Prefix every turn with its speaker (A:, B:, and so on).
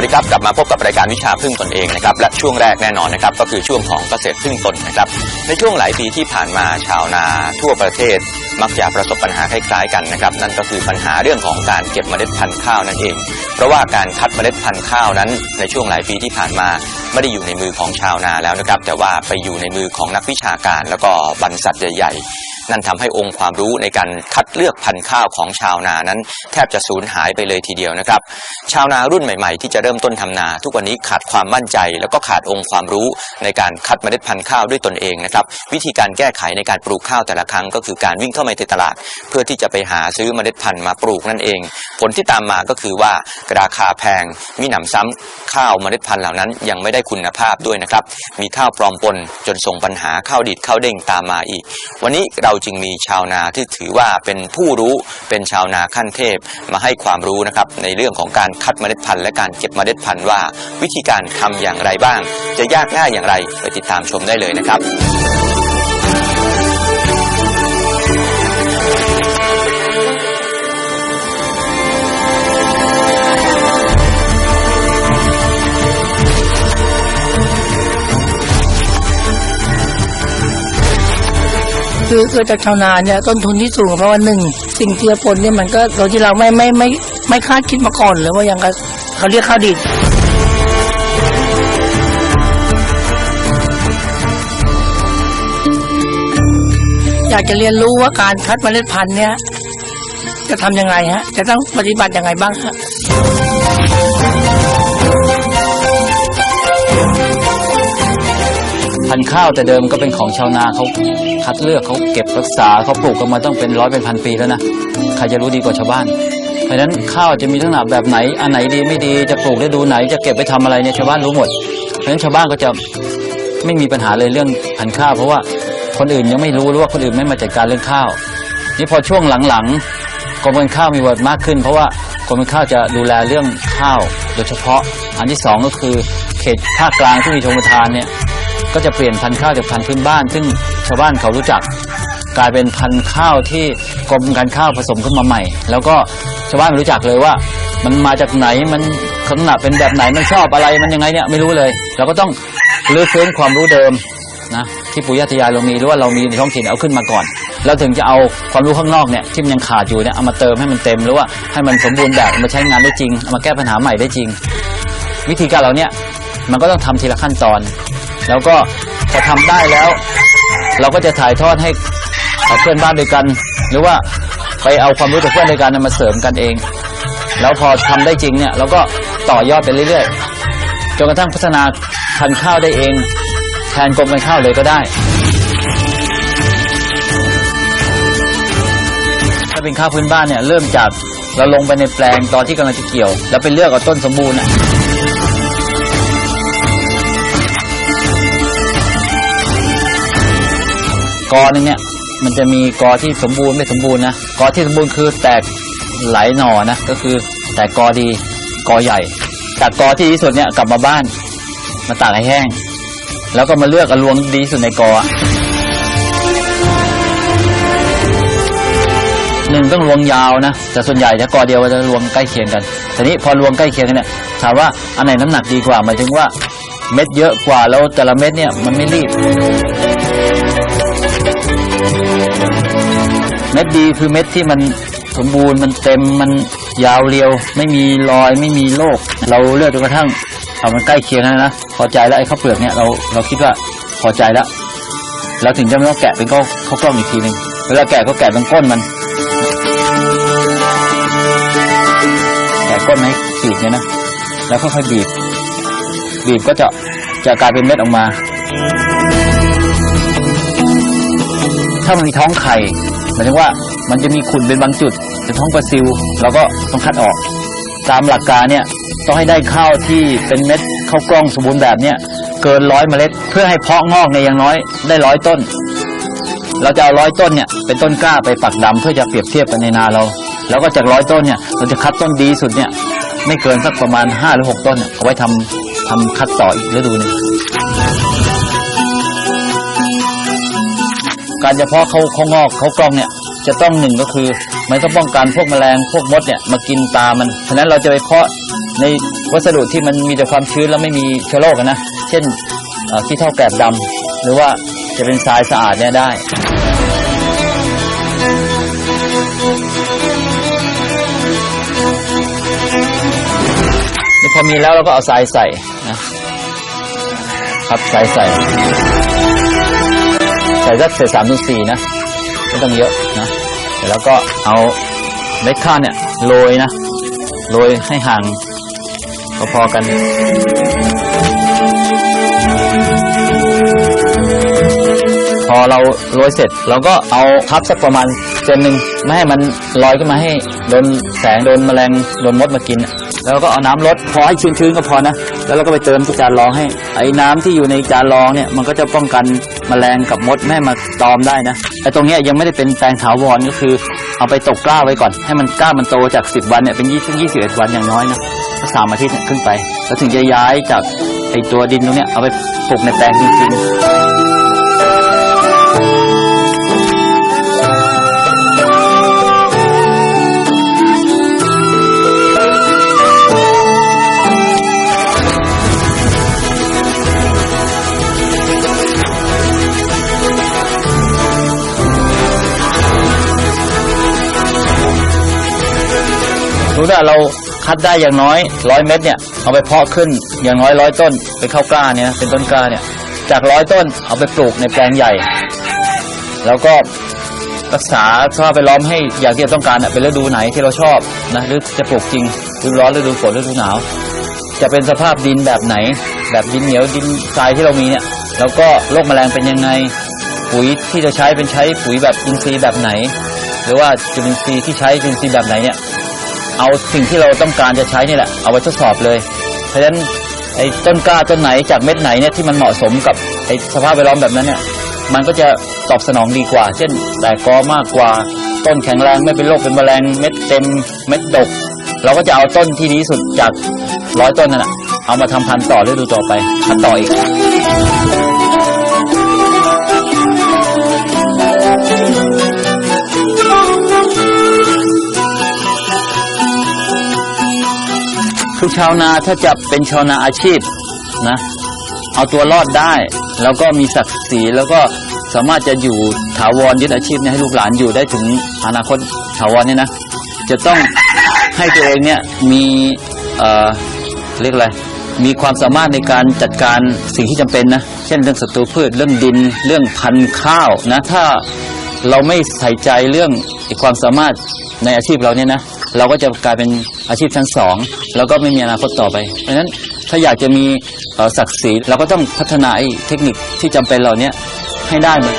A: วัสดีครับ กลับมาพบกับรายการวิชาพึ่งตนเองนะครับและช่วงแรกแน่นอนนะครับก็คือช่วงของเกษตรพึ่งตนนะครับ ในช่วงหลายปีที่ผ่านมาชาวนาทั่วประเทศ มักจะประสบปัญหาคล้ายๆกันนะครับ นั่นก็คือปัญหาเรื่องของการเก็บเมล็ดพันธุ์ข้าวนั่นเอง เพราะว่าการคัดเมล็ดพันธุ์ข้าวนั้น ในช่วงหลายปีที่ผ่านมาไม่ได้อยู่ในมือของชาวนาแล้วนะครับ แต่ว่าไปอยู่ในมือของนักวิชาการ แล้วก็บรรษัทใหญ่ๆ นั่นทำให้องค์ความรู้ในการคัดเลือกพันธุ์ข้าวของชาวนานั้น แทบจะสูญหายไปเลยทีเดียวนะครับ ชาวนารุ่นใหม่ๆ ที่จะเริ่มต้นทำนา ทุกวันนี้ขาดความมั่นใจ แล้วก็ขาดองค์ความรู้ในการคัดเมล็ดพันธุ์ข้าวด้วยตนเองนะครับวิธีการแก้ไขในการปลูกข้าวแต่ละครั้ง ก็คือการวิ่งเข้าไปในตลาด เพื่อที่จะไปหาซื้อเมล็ดพันธุ์มาปลูกนั่นเอง ผลที่ตามมาก็คือว่าราคาแพงมีหนำซ้ำข้าวเมล็ดพันธุ์เหล่านั้นยังไม่ได้คุณภาพด้วยนะครับ มีข้าวปลอมปนจนส่งปัญหาข้าวดิดข้าวเด้งตามมาอีก วันนี้เราจึงมีชาวนาที่ถือว่าเป็นผู้รู้เป็นชาวนาขั้นเทพมาให้ความรู้นะครับในเรื่องของการคัดเมล็ดพันธุ์และการเก็บเมล็ดพันธุ์ว่า วิธีการทำอย่างไรบ้าง จะยากง่ายอย่างไรไปติดตามชมได้เลยนะครับ
B: คือเกิดจากชาวนาเนี่ยต้นทุนที่สูงเพราะว่าหนึ่งสิ่งเจือปนเนี่ยมันก็โดยที่เราไม่ไม่ไม่ไม่คาดคิดมาก่อนเลยว่าอย่างกับเขาเรียกข้าวดิบอยากจะเรียนรู้ว่าการคัดเมล็ดพันธุ์เนี่ยจะทำยังไงฮะ จะต้องปฏิบัติยังไงบ้างฮะ
C: พันธุ์ข้าวแต่เดิมก็เป็นของชาวนาเขาคัดเลือกเขาเก็บรักษาเขาปลูกกันมาต้องเป็นร้อยเป็นพันปีแล้วนะใครจะรู้ดีกว่าชาวบ้าน เพราะฉะนั้นข้าวจะมีลักษณะแบบไหนอันไหนดีไม่ดีจะปลูกฤดูไหนจะเก็บไปทำอะไรเนี่ยชาวบ้านรู้หมด เพราะฉะนั้นชาวบ้านก็จะไม่มีปัญหาเลยเรื่องพันธุ์ข้าว เพราะว่าคนอื่นยังไม่รู้หรือว่าคนอื่นไม่มาจัดการเรื่องข้าวนี่พอช่วงหลังๆกรมการข้าวมีบทมากขึ้น เพราะว่ากรมการข้าวจะดูแลเรื่องข้าว โดยเฉพาะอันที่สองก็คือเขตภาคกลางที่มีชมประทานเนี่ย ก็จะเปลี่ยนพันธุ์ข้าวจากพันธุ์พื้นบ้าน ซึ่งชาวบ้านเขารู้จัก กลายเป็นพันธุ์ข้าวที่กรมการข้าวผสมขึ้นมาใหม่ แล้วก็ชาวบ้านไม่รู้จักเลยว่า มันมาจากไหนมันลักษณะเป็นแบบไหนมันชอบอะไรมันยังไงเนี่ยไม่รู้เลย เราก็ต้องรื้อฟื้นความรู้เดิมนะที่ปู่ย่าตยายเรามีหรือว่าเรามีในท้องถิ่นเอาขึ้นมาก่อนแล้วถึงจะเอาความรู้ข้างนอกเนี่ยที่มันยังขาดอยู่เนี่ยเอามาเติมให้มันเต็มหรือว่าให้มันสมบูรณ์แบบมาใช้งานได้จริงเอามาแก้ปัญหาใหม่ได้จริง วิธีการเราเนี่ยมันก็ต้องทำทีละขั้นตอน แล้วก็พอทำได้แล้ว เราก็จะถ่ายทอดให้เพื่อนบ้านด้วยกัน หรือว่าไปเอาความรู้จากเพื่อนด้วยกันมาเสริมกันเอง แล้วพอทำได้จริงเนี่ยเราก็ต่อยอดไปเรื่อยๆจนกระทั่งพัฒนาพันข้าวได้เอง แทนกรมการข้าวเลยก็ได้ถ้าเป็นข้าวพื้นบ้านเนี่ยเริ่มจากเราลงไปในแปลงตอนที่กำลังจะเกี่ยว แล้วไปเลือกเอาต้นสมบูรณ์น่ะ กอหนึ่งเนี่ยมันจะมีกอที่สมบูรณ์ไม่สมบูรณ์นะกอที่สมบูรณ์คือแตกหลายหน่อนะก็คือแตกกอดีกอใหญ่จากกอที่ดีที่สุดเนี่ยกลับมาบ้านมาตากให้แห้ง แล้วก็มาเลือกอรวงดีสุดในกอหนึ่งต้องรวงยาวนะแต่ส่วนใหญ่ถ้ากอเดียวจะรวงใกล้เคียงกันทีนี้พอรวงใกล้เคียงกันเนี่ยถามว่าอันไหนน้ำหนักดีกว่าหมายถึงว่าเม็ดเยอะกว่าแล้วแต่ละเม็ดเนี่ยมันไม่รีบ เม็ดดีคือเม็ดที่มันสมบูรณ์มันเต็มมันยาวเรียว ไม่มีรอยไม่มีโรคเราเลือกจนกระทั่งเอามันใกล้เคียงแล้วนะพอใจแล้วไอ้ข้าวเปลือกเนี่ยเราเราคิดว่าพอใจแล้วเราถึงจะไม่ต้องแกะเป็นข้าวข้าวกล้องอีกทีหนึ่งเวลาแกะก็แกะตรงก้นมันแกะก้นให้ขีดเนี่ยนะแล้วค่อยๆบีบ บีบก็จะจะกลายเป็นเม็ดออกมา ถ้ามันมีท้องไข่หมายถึงว่ามันจะมีขุ่นเป็นบางจุดเป็นท้องปลาซิวเราก็ต้องคัดออก ตามหลักการเนี่ยต้องให้ได้ข้าวที่เป็นเม็ดข้าวกล้องสมบูรณ์แบบเนี่ยเกินร้อยเมล็ด เพื่อให้เพาะงอกในอย่างน้อยได้ร้อยต้น เราจะเอาร้อยต้นเนี่ยเป็นต้นกล้าไปปักดำเพื่อจะเปรียบเทียบกันในนาเรา แล้วก็จากร้อยต้นเนี่ยเราจะคัดต้นดีสุดเนี่ยไม่เกินสักประมาณห้าหรือหกต้นเอาไว้ทำทำคัดต่ออีกฤดูหนึง การเฉพาะเขาเขางอกเขากล้องเนี่ยจะต้องหนึ่งก็คือมันต้องป้องกันพวกแมลงพวกมดเนี่ยมากินตามันฉะนั้นเราจะไปเพาะในวัสดุที่มันมีแต่ความชื้นแล้วไม่มีเชื้อโรคนะเช่นขี้เถ้าแกลบดำหรือว่าจะเป็นทรายสะอาดเนี่ยได้พอมีแล้วเราก็เอาทรายใส่นะครับทรายใส่ ส่สักเศษสามส่วนสี่นะไม่ต้องเยอะนะเสร็จแล้วก็เอาเม็ดข้าวเนี่ยโรยนะโรยให้ห่างพอๆกันพอเราโรยเสร็จเราก็เอาทับสักประมาณเซนหนึ่งไม่ให้มันลอยขึ้นมาให้โดนแสงโดนแมลงโดนมดมากินอะ แล้วก็เอาน้ำลดพอให้ชื้นๆก็พอนะ แล้วเราก็ไปเติมที่จานรองให้ ไอ้น้ำที่อยู่ในจานรองเนี่ยมันก็จะป้องกันแมลงกับมดไม่ให้มาตอมได้นะไอ้ตรงเนี้ยยังไม่ได้เป็นแปลงถาวรก็คือ เอาไปตกกล้าไว้ก่อน ให้มันกล้ามันโตจาก 10 วันเนี่ยเป็น20 21วันอย่างน้อยนะสักสามอาทิตย์ขึ้นไป แล้วถึงจะย้ายจากไอ้ตัวดินตรงเนี้ยเอาไปปลูกในแปลงจริงๆ สมมติว่าเราคัดได้อย่างน้อยร้อยเม็ดเนี่ยเอาไปเพาะขึ้นอย่างน้อยร้อยต้นไปเข้ากล้าเนี่ยเป็นต้นกล้าเนี่ยจากร้อยต้นเอาไปปลูกในแปลงใหญ่ แล้วก็รักษาสภาพแวดล้อมให้อย่างที่เราต้องการเป็นฤดูไหนที่เราชอบนะหรือจะปลูกจริงฤดูร้อนฤดูฝนฤดูหนาว จะเป็นสภาพดินแบบไหน แบบดินเหนียวดินทรายที่เรามีเนี่ยแล้วก็โรคแมลงเป็นยังไงปุ๋ยที่จะใช้เป็นใช้ปุ๋ยแบบอินทรีย์แบบไหน หรือว่าจุลินทรีย์ที่ใช้จุลินทรีย์แบบไหนเนี่ย เอาสิ่งที่เราต้องการจะใช้นี่แหละ เอาไว้ทดสอบเลย เพราะฉะนั้นไอ้ต้นกล้าต้นไหนจากเม็ดไหนเนี่ยที่มันเหมาะสมกับไอ้สภาพแวดล้อมแบบนั้นเนี่ยมันก็จะตอบสนองดีกว่า เช่นแตกกอมากกว่าต้นแข็งแรงไม่เป็นโรคเป็นแมลงเม็ดเต็มเม็ดดก เราก็จะเอาต้นที่ดีสุดจากร้อยต้นนั่นแหละเอามาทำพันธุ์ต่อฤดูต่อไปพันต่ออีก คือชาวนาถ้าจะเป็นชาวนาอาชีพนะ เอาตัวรอดได้ แล้วก็มีศักดิ์ศรีแล้วก็สามารถจะอยู่ถาวรยึดอาชีพนี่ยให้ลูกหลานอยู่ได้ถึงอนาคตถาวรเนี่ยนะ จะต้องให้ตัวเองเนี่ยมีเอ่อเรียกอะไรมีความสามารถในการจัดการสิ่งที่จำเป็นนะ เช่นเรื่องศัตรูพืชเรื่องดินเรื่องพันธุ์ข้าวนะ ถ้าเราไม่ใส่ใจเรื่องความสามารถในอาชีพเราเนี่ยนะ เราก็จะกลายเป็นอาชีพชั้นสองแล้วก็ไม่มีอนาคตต่อไป เพราะฉะนั้นถ้าอยากจะมีศักดิ์ศรีเราก็ต้องพัฒนาเทคนิคที่จำเป็นเหล่านี้ให้ได้เหมือน